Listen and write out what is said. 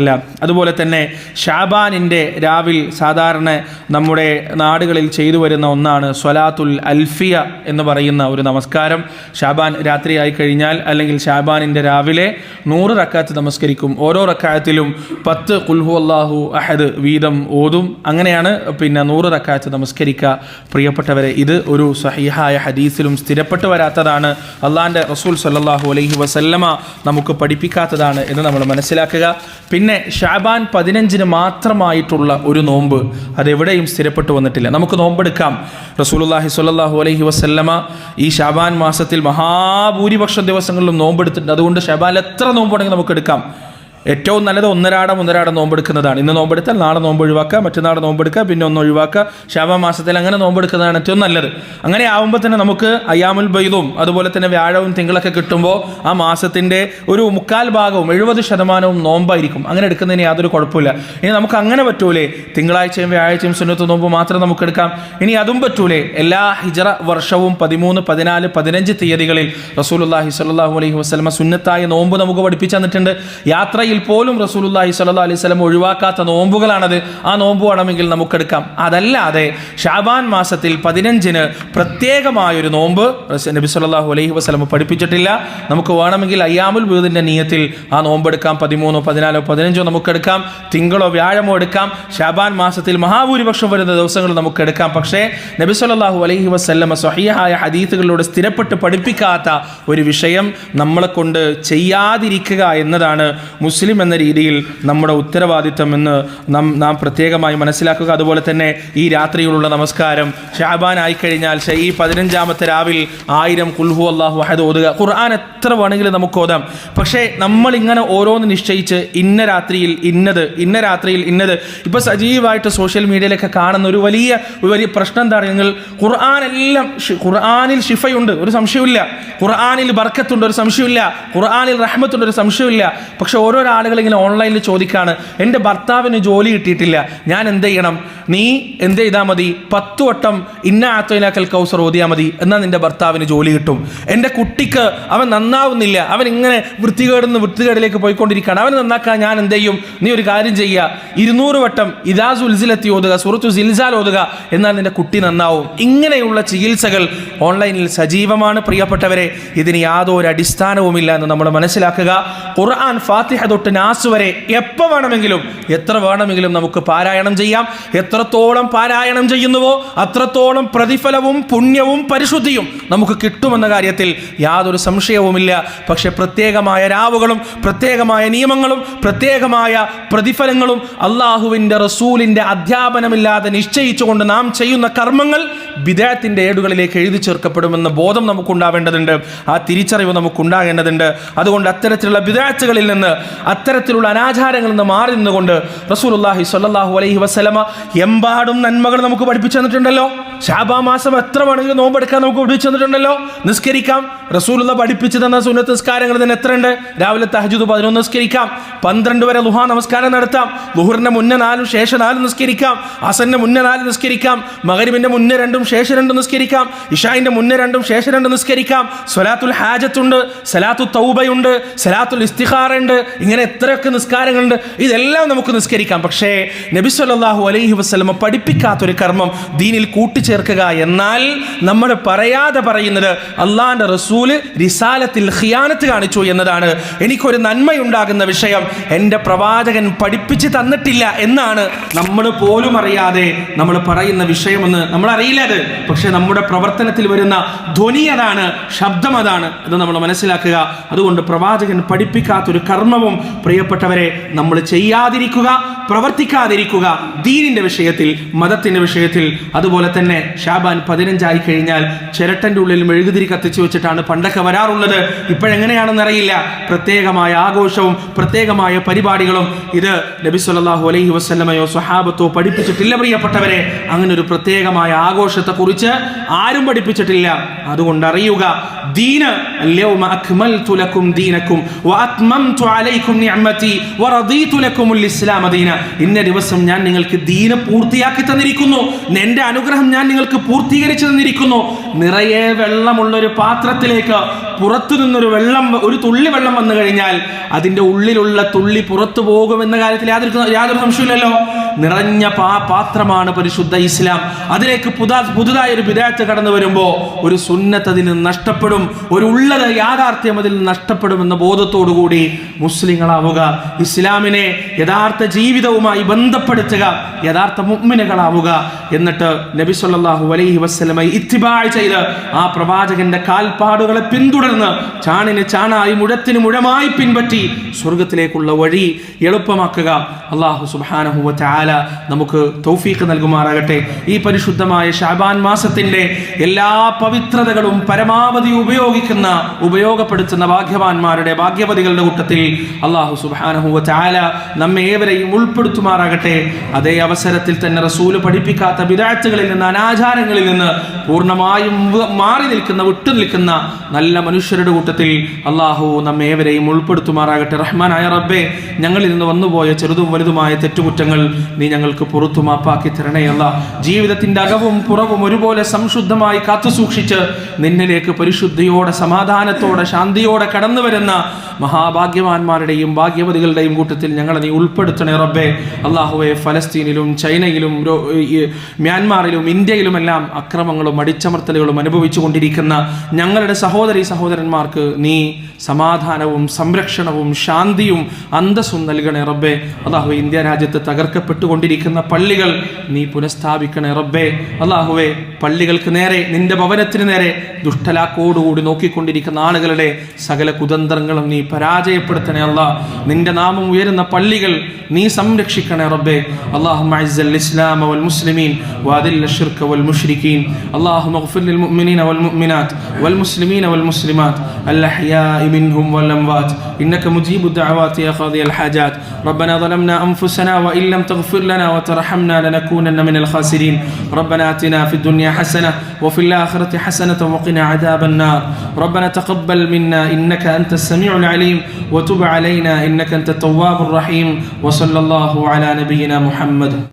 അല്ല അതുപോലെ തന്നെ ഷാബാനിന്റെ രാവിൽ സാധാരണ നമ്മുടെ നാടുകളിൽ ചെയ്തു വരുന്ന ഒന്നാണ് സ്വലാത്തുൽ അൽഫിയ എന്ന് പറയുന്ന ഒരു നമസ്കാരം. ഷാബാൻ രാത്രിയായി കഴിഞ്ഞാൽ അല്ലെങ്കിൽ ഷാബാനിന്റെ രാവിലെ നൂറ് റക്കാത്ത് നമസ്കരിക്കും. ഓരോ റക്കായത്തിലും പത്ത് കുൽഹു അള്ളാഹു അഹദ് വീതം ഓതും. അങ്ങനെയാണ് പിന്നെ നൂറ് റക്കാത്ത് നമസ്കരിക്കുക. പ്രിയപ്പെട്ടവരെ ഇത് ഒരു സഹിഹായ ഹദീസിലും സ്ഥിരപ്പെട്ടു വരാത്തതാണ്. അള്ളാഹിന്റെ റസൂൽ സല്ലാഹു അലൈഹി വസല്ലമ നമുക്ക് പഠിപ്പിക്കാത്തതാണ് എന്ന് നമ്മൾ മനസ്സിലാക്കുക. പിന്നെ ഷാബാൻ പതിനഞ്ചിന് മാത്രമായിട്ടുള്ള ഒരു നോമ്പ് അതെവിടെയും സ്ഥിരപ്പെട്ടു വന്നിട്ടില്ല. നമുക്ക് നോമ്പെടുക്കാം. റസൂലുള്ളാഹി സ്വല്ലല്ലാഹു അലൈഹി വസല്ലമ ഈ ഷാബാൻ മാസത്തിൽ മഹാഭൂരിപക്ഷം ദിവസങ്ങളിലും നോമ്പെടുത്തിട്ടുണ്ട്. അതുകൊണ്ട് ഷാബാൻ എത്ര നോമ്പുണ്ടെങ്കിൽ നമുക്ക് എടുക്കാം. ഏറ്റവും നല്ലത് ഒന്നരാടം ഒന്നരാടം നോമ്പെടുക്കുന്നതാണ്. ഇന്ന് നോമ്പെടുത്താൽ നാളെ നോമ്പ് ഒഴിവാക്കുക മറ്റന്നാൾ നോമ്പെടുക്കുക പിന്നെ ഒന്ന് ഒഴിവാക്കുക. ശവമാസത്തിൽ അങ്ങനെ നോമ്പെടുക്കുന്നതാണ് ഏറ്റവും നല്ലത്. അങ്ങനെ ആവുമ്പോൾ തന്നെ നമുക്ക് അയ്യാമുൽ ബൈദും അതുപോലെ തന്നെ വ്യാഴവും തിങ്കളൊക്കെ കിട്ടുമ്പോൾ ആ മാസത്തിന്റെ ഒരു മുക്കാൽ ഭാഗവും എഴുപത് ശതമാനവും നോമ്പായിരിക്കും. അങ്ങനെ എടുക്കുന്നതിന് യാതൊരു കുഴപ്പമില്ല. ഇനി നമുക്ക് അങ്ങനെ പറ്റൂലേ. തിങ്കളാഴ്ചയും വ്യാഴാഴ്ചയും സുന്നത്ത് നോമ്പ് മാത്രം നമുക്ക് എടുക്കാം. ഇനി അതും പറ്റൂലേ. എല്ലാ ഹിജറ വർഷവും പതിമൂന്ന് പതിനാല് പതിനഞ്ച് തീയതികളിൽ റസൂൽ റസൂലുള്ളാഹി സ്വല്ലല്ലാഹു അലൈഹി വസ്ലമ സുന്നത്തായ നോമ്പ് നമുക്ക് പഠിപ്പിച്ചു തന്നിട്ടുണ്ട്. യാത്രയിൽ പോലും റസൂലുള്ളാഹി സ്വല്ലല്ലാഹു അലൈഹി വസല്ലം ഒഴിവാക്കാത്ത നോമ്പുകളാണത്. ആ നോമ്പ് വേണമെങ്കിൽ നമുക്കെടുക്കാം. അതല്ലാതെ ഷാബാൻ മാസത്തിൽ പതിനഞ്ചിന് പ്രത്യേകമായൊരു നോമ്പ് നബി സല്ലാഹു അലൈഹി വസല്ലം പഠിപ്പിച്ചിട്ടില്ല. നമുക്ക് വേണമെങ്കിൽ അയ്യാമുൽ വീതിന്റെ നീയത്തിൽ ആ നോമ്പെടുക്കാം. പതിമൂന്നോ പതിനാലോ പതിനഞ്ചോ നമുക്കെടുക്കാം. തിങ്കളോ വ്യാഴമോ എടുക്കാം. ഷാബാൻ മാസത്തിൽ മഹാഭൂരിപക്ഷം വരുന്ന ദിവസങ്ങൾ നമുക്ക് എടുക്കാം പക്ഷേ നബി സല്ലാഹു അലൈഹി വസല്ലമ സ്വഹീഹായ ഹദീത്തുകളിലൂടെ സ്ഥിരപ്പെട്ട് പഠിപ്പിക്കാത്ത ഒരു വിഷയം നമ്മളെ കൊണ്ട് ചെയ്യാതിരിക്കുക എന്നതാണ് മുസ്ലിം എന്ന രീതിയിൽ നമ്മുടെ ഉത്തരവാദിത്തം എന്ന് നാം നാം പ്രത്യേകമായി മനസ്സിലാക്കുക. അതുപോലെ തന്നെ ഈ രാത്രിയിലുള്ള നമസ്കാരം ഷാബാൻ ആയിക്കഴിഞ്ഞാൽ ഈ പതിനഞ്ചാമത്തെ രാവിൽ ആയിരം കുൽഹു അള്ളാഹു അഹദ് ഓതുക. ഖുർആൻ എത്ര വേണമെങ്കിലും നമുക്ക് ഓതാം. പക്ഷേ നമ്മൾ ഇങ്ങനെ ഓരോന്ന് നിശ്ചയിച്ച് ഇന്ന രാത്രിയിൽ ഇന്നത് ഇന്ന രാത്രിയിൽ ഇന്നത്. ഇപ്പോൾ സജീവമായിട്ട് സോഷ്യൽ മീഡിയയിലൊക്കെ കാണുന്ന ഒരു വലിയ വലിയ പ്രശ്നം എന്താണ്? നിങ്ങൾ ഖുർആൻ എല്ലാം ഖുർആാനിൽ ഷിഫയുണ്ട് ഒരു സംശയമില്ല ഖുർആാനിൽ ബർക്കത്തുണ്ട്. ഒരു സംശയമില്ല ഖുർആാനിൽ റഹ്മത്തുണ്ട്. ഒരു സംശയമില്ല പക്ഷേ ഓരോരോ ആളുകൾ ഇങ്ങനെ ഓൺലൈനിൽ ചോദിക്കുകയാണ് എന്റെ ഭർത്താവിന് ജോലി കിട്ടിയിട്ടില്ല ഞാൻ എന്ത് ചെയ്യണം? നീ എന്ത് ചെയ്താൽ മതി? പത്ത് വട്ടം ഇന്ന ആത്തോയിലാക്കൽ കൗസർ ഓതിയാൽ മതി എന്നാൽ നിന്റെ ഭർത്താവിന് ജോലി കിട്ടും. എന്റെ കുട്ടിക്ക് അവൻ നന്നാവുന്നില്ല അവൻ ഇങ്ങനെ വൃത്തികേടുന്ന് വൃത്തികേടിലേക്ക് പോയിക്കൊണ്ടിരിക്കുകയാണ്. അവൻ നന്നാക്കാൻ ഞാൻ എന്ത് ചെയ്യും? നീ ഒരു കാര്യം ചെയ്യുക ഇരുന്നൂറ് വട്ടം ഇതാ സുൽസിലെത്തി ഓതുക സുഹൃത്തു സിൽസാൽ ഓതുക എന്നാൽ നിന്റെ കുട്ടി നന്നാവും. ഇങ്ങനെയുള്ള ചികിത്സകൾ ഓൺലൈനിൽ സജീവമാണ് പ്രിയപ്പെട്ടവരെ. ഇതിന് യാതൊരു അടിസ്ഥാനവുമില്ല എന്ന് നമ്മൾ മനസ്സിലാക്കുക. ഖുർആൻ ഫാത്തിഹ തൊട്ട് നാസ് വരെ എപ്പോൾ വേണമെങ്കിലും എത്ര വേണമെങ്കിലും നമുക്ക് പാരായണം ചെയ്യാം. എത്രത്തോളം പാരായണം ചെയ്യുന്നുവോ അത്രത്തോളം പ്രതിഫലവും പുണ്യവും പരിശുദ്ധിയും നമുക്ക് കിട്ടുമെന്ന കാര്യത്തിൽ യാതൊരു സംശയവുമില്ല. പക്ഷെ പ്രത്യേകമായ രാവുകളും പ്രത്യേകമായ നിയമങ്ങളും പ്രത്യേകമായ പ്രതിഫലങ്ങളും അള്ളാഹുവിന്റെ റസൂലിന്റെ അധ്യാപനമില്ലാതെ നിശ്ചയിച്ചുകൊണ്ട് നാം ചെയ്യുന്ന കർമ്മങ്ങൾ വിദേഹത്തിന്റെ ഏടുകളിലേക്ക് എഴുതി ചേർക്കപ്പെടുമെന്ന ബോധം നമുക്കുണ്ടാവേണ്ടതുണ്ട്. ആ തിരിച്ചറിവ് നമുക്കുണ്ടാകേണ്ടതുണ്ട്. അതുകൊണ്ട് അത്തരത്തിലുള്ള വിദേഹത്തുകളിൽ നിന്ന് അത്തരത്തിലുള്ള അനാചാരങ്ങളിൽ നിന്ന് മാറി നിന്നുകൊണ്ട് റസൂലുള്ളാഹി സ്വല്ലല്ലാഹു അലൈഹി വസ്ലമ എമ്പാടും നന്മകൾ നമുക്ക് പഠിപ്പിച്ചു തന്നിട്ടുണ്ടല്ലോ. ഷാബാ മാസം എത്ര വേണമെങ്കിലും നോമ്പെടുക്കാൻ നമുക്ക് പഠിപ്പിച്ചു തന്നിട്ടുണ്ടല്ലോ നിസ്കരിക്കാം. റസൂലുള്ള പഠിപ്പിച്ചു തന്ന സുന്നത്ത് നിസ്കാരങ്ങൾ തന്നെ എത്ര ഉണ്ട് രാവിലെ തഹജുദ് പതിനൊന്ന് നിസ്കരിക്കാം. പന്ത്രണ്ട് വരെ ലുഹാ നമസ്കാരം നടത്താം. ലുഹറിന്റെ മുന്നേ നാലും ശേഷം നാലും നിസ്കരിക്കാം. അസന്റെ മുന്നേ നാല് നിസ്കരിക്കാം. മകരിബിന്റെ മുന്നേ രണ്ടും ശേഷം രണ്ടും നിസ്കരിക്കാം. ഇഷായിന്റെ മുന്നേ രണ്ടും ശേഷം രണ്ടും നിസ്കരിക്കാം. സ്വലാത്തുൽ ഹാജത്തുണ്ട് സലാത്തു തൗബയുണ്ട് സലാത്തുൽ ഇസ്തിഖാറ ഉണ്ട് ഇങ്ങനെ എത്രയൊക്കെ നിസ്കാരങ്ങളുണ്ട്. ഇതെല്ലാം നമുക്ക് നിസ്കരിക്കാം. പക്ഷേ നബിസ്വല്ലാഹു അലൈഹി വസ്ലമ പഠിപ്പിക്കാത്തൊരു കർമ്മം ദീനിൽ കൂട്ടിച്ചേർക്കുക എന്നാൽ നമ്മൾ പറയാതെ പറയുന്നത് അള്ളാന്റെ റസൂൽ റിസാലത്തിൽ ഖിയാനത്ത് കാണിച്ചു എന്നതാണ്. എനിക്കൊരു നന്മയുണ്ടാകുന്ന വിഷയം. എന്റെ പ്രവാചകൻ പഠിപ്പിച്ച് തന്നിട്ടില്ല എന്നാണ് നമ്മൾ പോലും അറിയാതെ നമ്മൾ പറയുന്ന വിഷയമെന്ന് നമ്മൾ അറിയില്ല അത്. പക്ഷെ നമ്മുടെ പ്രവർത്തനത്തിൽ വരുന്ന ധ്വനി അതാണ് ശബ്ദം അതാണ് ഇത് നമ്മൾ മനസ്സിലാക്കുക. അതുകൊണ്ട് പ്രവാചകൻ പഠിപ്പിക്കാത്തൊരു കർമ്മവും പ്രിയപ്പെട്ടവരെ നമ്മൾ ചെയ്യാതിരിക്കുക പ്രവർത്തിക്കാതിരിക്കുക ദീനിന്റെ വിഷയത്തിൽ മതത്തിന്റെ വിഷയത്തിൽ അതുപോലെ തന്നെ ഷാബാൻ പതിനഞ്ചായി കഴിഞ്ഞാൽ ചിരട്ടന്റെ ഉള്ളിൽ മെഴുകുതിരി കത്തിച്ചു വെച്ചിട്ടാണ് പണ്ടൊക്കെ വരാറുള്ളത് ഇപ്പോഴെങ്ങനെയാണെന്ന് അറിയില്ല പ്രത്യേകമായ ആഘോഷവും പ്രത്യേകമായ പരിപാടികളും ഇത് നബി സല്ലല്ലാഹു അലൈഹി വസല്ലമയോ സ്വഹാബത്തോ പഠിപ്പിച്ചിട്ടില്ല പ്രിയപ്പെട്ടവരെ അങ്ങനെ ഒരു പ്രത്യേകമായ ആഘോഷത്തെ കുറിച്ച് ആരും പഠിപ്പിച്ചിട്ടില്ല അതുകൊണ്ട് അറിയുക ദീന് اليوم أكملت لكم دينكم وأتممت عليكم نعمتي ورضيت لكم الإسلام دينا ഇന്ന ദിവസം ഞാൻ നിങ്ങൾക്ക് ദീന പൂർത്തിയാക്കി തന്നിരിക്കുന്നു എൻ്റെ അനുഗ്രഹം ഞാൻ നിങ്ങൾക്ക് പൂർത്തീകരിച്ചു തന്നിരിക്കുന്നു. നിറയെ വെള്ളമുള്ള ഒരു പാത്രത്തിലേക്ക് പുറത്തു നിന്നൊരു വെള്ളം ഒരു തുള്ളി വെള്ളം വന്നു കഴിഞ്ഞാൽ അതിന്റെ ഉള്ളിലുള്ള തുള്ളി പുറത്തു പോകുമെന്ന കാര്യത്തിൽ യാതൊരു യാതൊരു സംശയമില്ലല്ലോ നിറഞ്ഞ പാ പാത്രമാണ് പരിശുദ്ധ ഇസ്ലാം. അതിലേക്ക് പുതാ പുതുതായി ഒരു വിദേശത്ത് കടന്നു വരുമ്പോൾ ഒരു സുന്നത്ത് അതിൽ നിന്ന് നഷ്ടപ്പെടും. ഒരു ഉള്ളത് യാഥാർത്ഥ്യം അതിൽ നിന്ന് ബോധത്തോടു കൂടി മുസ്ലിങ്ങളാവുക. ഇസ്ലാമിനെ യഥാർത്ഥ ജീവിതവുമായി ബന്ധപ്പെടുത്തുക. യഥാർത്ഥ മുമ്മിനുകളാവുക. എന്നിട്ട് നബി സല്ലാഹു അലൈഹി വസ്ലമായി ഇത്തിബായ് ചെയ്ത് ആ പ്രവാചകന്റെ കാൽപ്പാടുകളെ പിന്തുടർന്ന് ചാണിന് ചാണായി മുഴത്തിന് മുഴമായി പിൻപറ്റി സ്വർഗത്തിലേക്കുള്ള വഴി എളുപ്പമാക്കുക. അള്ളാഹു സുബ്ഹാനഹു വ തആല നമുക്ക് തൗഫീഖ് നൽകുമാറാകട്ടെ. ഈ പരിശുദ്ധമായ ഷാബാൻ മാസത്തിന്റെ എല്ലാ പവിത്രതകളും പരമാവധി ഉപയോഗിക്കുന്ന ഉപയോഗപ്പെടുത്തുന്ന ഭാഗ്യവാന്മാരുടെ ഭാഗ്യവതികളുടെ കൂട്ടത്തിൽ അള്ളാഹു സുബ്ഹാനഹു വ തആല നമ്മെ ഏവരെയും ഉൾപ്പെടുത്തുമാറാകട്ടെ. അതേ അവസരത്തിൽ തന്നെ റസൂൽ പഠിപ്പിക്കാത്ത വിദാഴ്ചകളിൽ നിന്ന് അനാചാരങ്ങളിൽ നിന്ന് പൂർണമായും മാറി നിൽക്കുന്ന വിട്ടു നിൽക്കുന്ന നല്ല മനുഷ്യരുടെ കൂട്ടത്തിൽ അള്ളാഹു നമ്മെ ഏവരെയും ഉൾപ്പെടുത്തുമാറാകട്ടെ. റഹ്മാനായ റബ്ബെ ഞങ്ങളിൽ നിന്ന് വന്നുപോയ ചെറുതും വലുതുമായ തെറ്റുകുറ്റങ്ങൾ നീ ഞങ്ങൾക്ക് പുറത്തു മാപ്പാക്കി തരണയല്ല. ജീവിതത്തിന്റെ അകവും പുറവും ഒരുപോലെ സംശുദ്ധമായി കാത്തു സൂക്ഷിച്ച് നിന്നിലേക്ക് പരിശുദ്ധിയോടെ സമാധാനത്തോടെ ശാന്തിയോടെ കടന്നു വരുന്ന മഹാഭാഗ്യവാന്മാരുടെയും ഭാഗ്യവതികളുടെയും കൂട്ടത്തിൽ ഞങ്ങളെ നീ ഉൾപ്പെടുത്തണേ റബ്ബെ. അള്ളാഹുവെ ഫലസ്തീനിലും ചൈനയിലും മ്യാൻമാറിലും ഇന്ത്യയിലുമെല്ലാം അക്രമങ്ങളും അടിച്ചമർത്തലുകളും അനുഭവിച്ചു കൊണ്ടിരിക്കുന്ന ഞങ്ങളുടെ സഹോദരി സഹോദരന്മാർക്ക് നീ സമാധാനവും സംരക്ഷണവും ശാന്തിയും അന്തസ്സും നൽകണേ റബ്ബെ. അള്ളാഹു ഇന്ത്യ രാജ്യത്ത് തകർക്കപ്പെട്ടുകൊണ്ടിരിക്കുന്ന പള്ളികൾ നീ പുനഃസ്ഥാപിക്കണേ റബ്ബെ അള്ളാഹുവെ പള്ളികൾക്ക് നേരെ നിന്റെ ഭവനത്തിന് നേരെ ദുഷ്ടലാക്കോടുകൂടി നോക്കിക്കൊണ്ടിരിക്കുന്ന ആളുകളുടെ സകല കുതന്ത്രങ്ങളും നീ പരാജയപ്പെടുത്തണേ അല്ലാ നിന്റെ നാമം ഉയരുന്ന പള്ളികൾ നീ സംരക്ഷിക്കണേ റബ്ബെ اللهم اعز الاسلام والمسلمين واذل الشرك والمشركين اللهم اغفر للمؤمنين والمؤمنات والمسلمين والمسلمات الاحياء منهم والاموات انك مجيب الدعوات يا قاضي الحاجات ربنا ظلمنا أنفسنا وإن لم تغفر لنا وترحمنا لنكونن من الخاسرين. ربنا آتنا في الدنيا حسنة وفي الآخرة حسنة وقنا عذاب النار. ربنا تقبل منا إنك أنت السميع العليم وتب علينا إنك أنت التواب الرحيم. وصلى الله على نبينا محمد.